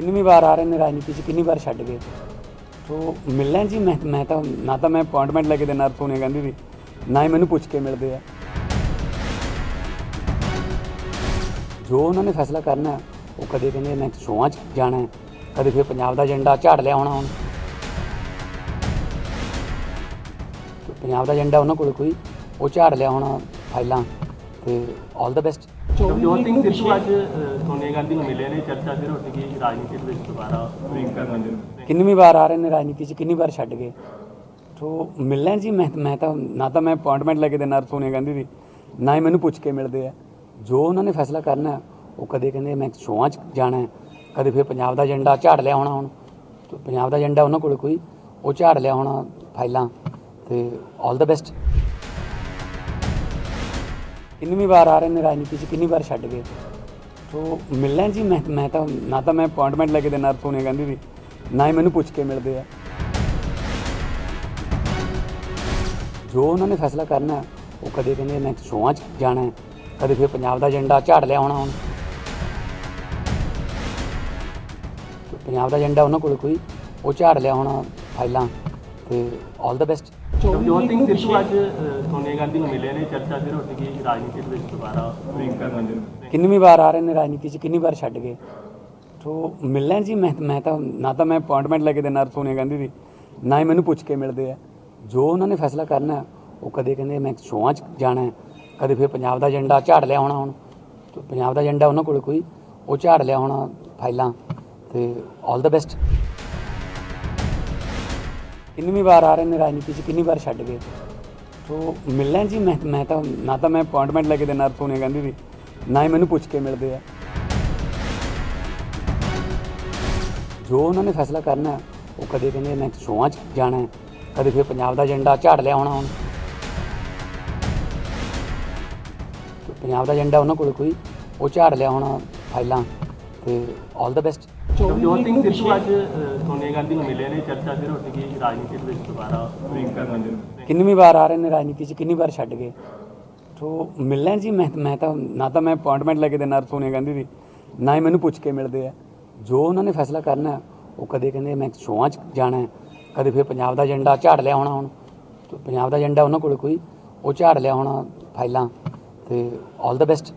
ਕਿੰਨੀ ਵਾਰ ਆ ਰਹੇ ਨੇ ਰਾਜਨੀਤੀ 'ਚ ਕਿੰਨੀ ਵਾਰ ਛੱਡ ਗਏ? ਸੋ ਮਿਲਣਾ ਜੀ ਮੈਂ ਮੈਂ ਤਾਂ ਨਾ ਤਾਂ ਮੈਂ ਅਪਾਇੰਟਮੈਂਟ ਲੈ ਕੇ ਦੇਣਾ ਸੋਨੀਆ ਗਾਂਧੀ ਦੀ ਨਾ ਹੀ ਮੈਨੂੰ ਪੁੱਛ ਕੇ ਮਿਲਦੇ ਆ। ਜੋ ਉਹਨਾਂ ਨੇ ਫੈਸਲਾ ਕਰਨਾ ਉਹ ਕਦੇ ਕਹਿੰਦੇ ਮੈਂ ਸ਼ੋਆਂ 'ਚ ਜਾਣਾ ਹੈ, ਕਦੇ ਫਿਰ ਪੰਜਾਬ ਦਾ ਏਜੰਡਾ ਝਾੜ ਲਿਆ ਹੋਣਾ ਹੁਣ। ਪੰਜਾਬ ਦਾ ਏਜੰਡਾ ਉਹਨਾਂ ਕੋਲ ਕੋਈ ਉਹ ਝਾੜ ਲਿਆ ਹੋਣਾ ਫਾਈਲਾਂ ਤੇ all the best Navjot Singh Sidhu ਅੱਜ ਅ, ਸੋਨੀਆ ਗਾਂਧੀ ਨੂੰ ਮਿਲੇ ਨੇ। ਚਰਚਾ ਫਿਰ ਉੱਠ ਗਈ ਰਾਜਨੀਤੀ ਦੇ ਵਿੱਚ ਦੁਬਾਰਾ। ਰਿੰਕ ਕਰਨ ਦੇ ਕਿੰਨੀ ਵਾਰ ਆ ਰਹੇ ਨੇ ਰਾਜਨੀਤੀ 'ਚ? ਕਿੰਨੀ ਵਾਰ ਛੱਡ ਗਏ? ਸੋ ਮਿਲਣਾ ਜੀ ਮੈਂ ਮੈਂ ਤਾਂ ਨਾ ਤਾਂ ਮੈਂ ਅਪਾਇੰਟਮੈਂਟ ਲੈ ਕੇ ਦੇਣਾ ਸੋਨੀਆ ਗਾਂਧੀ ਦੀ ਨਾ ਹੀ ਮੈਨੂੰ ਪੁੱਛ ਕੇ ਮਿਲਦੇ ਆ। ਜੋ ਉਹਨਾਂ ਨੇ ਫੈਸਲਾ ਕਰਨਾ ਉਹ ਕਦੇ ਕਹਿੰਦੇ ਮੈਂ ਸ਼ੋਆਂ 'ਚ ਜਾਣਾ ਹੈ, ਕਦੇ ਫਿਰ ਪੰਜਾਬ ਦਾ ਏਜੰਡਾ ਝਾੜ ਲਿਆ ਹੋਣਾ ਹੁਣ। ਤੇ ਪੰਜਾਬ ਦਾ ਏਜੰਡਾ ਉਹਨਾਂ ਕੋਲ ਕੋਈ ਉਹ ਝਾੜ ਲਿਆ ਹੋਣਾ ਫਾਈਲਾਂ ਤੇ ਆਲ ਦਾ ਬੈਸਟ ਕਿੰਨੀ ਵਾਰ ਆ ਰਹੇ ਨੇ ਰਾਜਨੀਤੀ 'ਚ ਕਿੰਨੀ ਵਾਰ ਛੱਡ ਗਏ? ਸੋ ਮਿਲਣਾ ਜੀ ਮੈਂ ਮੈਂ ਤਾਂ ਨਾ ਤਾਂ ਮੈਂ ਅਪਾਇੰਟਮੈਂਟ ਲੈ ਕੇ ਦੇਣਾ ਸੋਨੀਆ ਗਾਂਧੀ ਦੀ ਨਾ ਹੀ ਮੈਨੂੰ ਪੁੱਛ ਕੇ ਮਿਲਦੇ ਆ। ਜੋ ਉਹਨਾਂ ਨੇ ਫੈਸਲਾ ਕਰਨਾ ਉਹ ਕਦੇ ਕਹਿੰਦੇ ਮੈਂ ਸੋਹਾਂ 'ਚ ਜਾਣਾ ਹੈ, ਕਦੇ ਫਿਰ ਪੰਜਾਬ ਦਾ ਏਜੰਡਾ ਝਾੜ ਲਿਆ ਹੋਣਾ ਹੁਣ। ਪੰਜਾਬ ਦਾ ਏਜੰਡਾ ਉਹਨਾਂ ਕੋਲ ਕੋਈ ਉਹ ਝਾੜ ਲਿਆ ਹੋਣਾ ਫਾਈਲਾਂ ਤੇ all the best Navjot Singh Sidhu ਅੱਜ ਅ, ਸੋਨੀਆ ਗਾਂਧੀ ਨੂੰ ਮਿਲੇ ਨੇ ਚਰਚਾ ਫਿਰ ਉੱਠ ਗਈ ਰਾਜਨੀਤੀ ਦੇ ਵਿੱਚ ਦੁਬਾਰਾ ਰਿੰਕ ਕਰਨ ਦੇ ਕਿੰਨੀ ਵਾਰ ਆ ਰਹੇ ਨੇ ਰਾਜਨੀਤੀ 'ਚ? ਕਿੰਨੀ ਵਾਰ ਛੱਡ ਗਏ? ਸੋ ਮਿਲਣਾ ਜੀ ਮੈਂ ਮੈਂ ਤਾਂ ਨਾ ਤਾਂ ਮੈਂ ਅਪਾਇੰਟਮੈਂਟ ਲੈ ਕੇ ਦੇਣਾ ਸੋਨੀਆ ਗਾਂਧੀ ਦੀ ਨਾ ਹੀ ਮੈਨੂੰ ਪੁੱਛ ਕੇ ਮਿਲਦੇ ਆ। ਜੋ ਉਹਨਾਂ ਨੇ ਫੈਸਲਾ ਕਰਨਾ ਉਹ ਕਦੇ ਕਹਿੰਦੇ ਮੈਂ ਸ਼ੋਆਂ 'ਚ ਜਾਣਾ ਹੈ, ਕਦੇ ਫਿਰ ਪੰਜਾਬ ਦਾ ਏਜੰਡਾ ਝਾੜ ਲਿਆ ਹੋਣਾ ਹੁਣ। ਤੇ ਪੰਜਾਬ ਦਾ ਏਜੰਡਾ ਉਹਨਾਂ ਕੋਲ ਕੋਈ ਉਹ ਝਾੜ ਲਿਆ ਹੋਣਾ ਫਾਈਲਾਂ ਤੇ ਆਲ ਦਾ ਬੈਸਟ ਕਿੰਨੀ ਵਾਰ ਆ ਰਹੇ ਨੇ ਰਾਜਨੀਤੀ 'ਚ ਕਿੰਨੀ ਵਾਰ ਛੱਡ ਗਏ? ਸੋ ਮਿਲਣਾ ਜੀ ਮੈਂ ਮੈਂ ਤਾਂ ਨਾ ਤਾਂ ਮੈਂ ਅਪਾਇੰਟਮੈਂਟ ਲੈ ਕੇ ਦੇਣਾ ਸੋਨੀਆ ਗਾਂਧੀ ਦੀ ਨਾ ਹੀ ਮੈਨੂੰ ਪੁੱਛ ਕੇ ਮਿਲਦੇ ਆ। ਜੋ ਉਹਨਾਂ ਨੇ ਫੈਸਲਾ ਕਰਨਾ ਉਹ ਕਦੇ ਕਹਿੰਦੇ ਮੈਂ ਸ਼ੋਆਂ 'ਚ ਜਾਣਾ ਹੈ, ਕਦੇ ਫਿਰ ਪੰਜਾਬ ਦਾ ਏਜੰਡਾ ਝਾੜ ਲਿਆ ਹੋਣਾ ਹੁਣ। ਪੰਜਾਬ ਦਾ ਏਜੰਡਾ ਉਹਨਾਂ ਕੋਲ ਕੋਈ ਉਹ ਝਾੜ ਲਿਆ ਹੋਣਾ ਫਾਈਲਾਂ ਤੇ all the best Navjot Singh Sidhu ਅੱਜ ਅ, ਸੋਨੀਆ ਗਾਂਧੀ ਨੂੰ ਮਿਲੇ ਨੇ। ਚਰਚਾ ਫਿਰ ਉੱਠ ਗਈ ਰਾਜਨੀਤੀ ਦੇ ਵਿੱਚ ਦੁਬਾਰਾ। ਰਿੰਕ ਕਰਨ ਦੇ ਕਿੰਨੀ ਵਾਰ ਆ ਰਹੇ ਨੇ ਰਾਜਨੀਤੀ 'ਚ? ਕਿੰਨੀ ਵਾਰ ਛੱਡ ਗਏ? ਸੋ ਮਿਲਣਾ ਜੀ ਮੈਂ ਮੈਂ ਤਾਂ ਨਾ ਤਾਂ ਮੈਂ ਅਪਾਇੰਟਮੈਂਟ ਲੈ ਕੇ ਦੇਣਾ ਸੋਨੀਆ ਗਾਂਧੀ ਦੀ ਨਾ ਹੀ ਮੈਨੂੰ ਪੁੱਛ ਕੇ ਮਿਲਦੇ ਆ। ਜੋ ਉਹਨਾਂ ਨੇ ਫੈਸਲਾ ਕਰਨਾ ਉਹ ਕਦੇ ਕਹਿੰਦੇ ਮੈਂ ਸ਼ੋਆਂ 'ਚ ਜਾਣਾ ਹੈ, ਕਦੇ ਫਿਰ ਪੰਜਾਬ ਦਾ ਏਜੰਡਾ ਝਾੜ ਲਿਆ ਹੋਣਾ ਹੁਣ। ਤੇ ਪੰਜਾਬ ਦਾ ਏਜੰਡਾ ਉਹਨਾਂ ਕੋਲ ਕੋਈ ਉਹ ਝਾੜ ਲਿਆ ਹੋਣਾ ਫਾਈਲਾਂ ਤੇ ਆਲ ਦਾ ਬੈਸਟ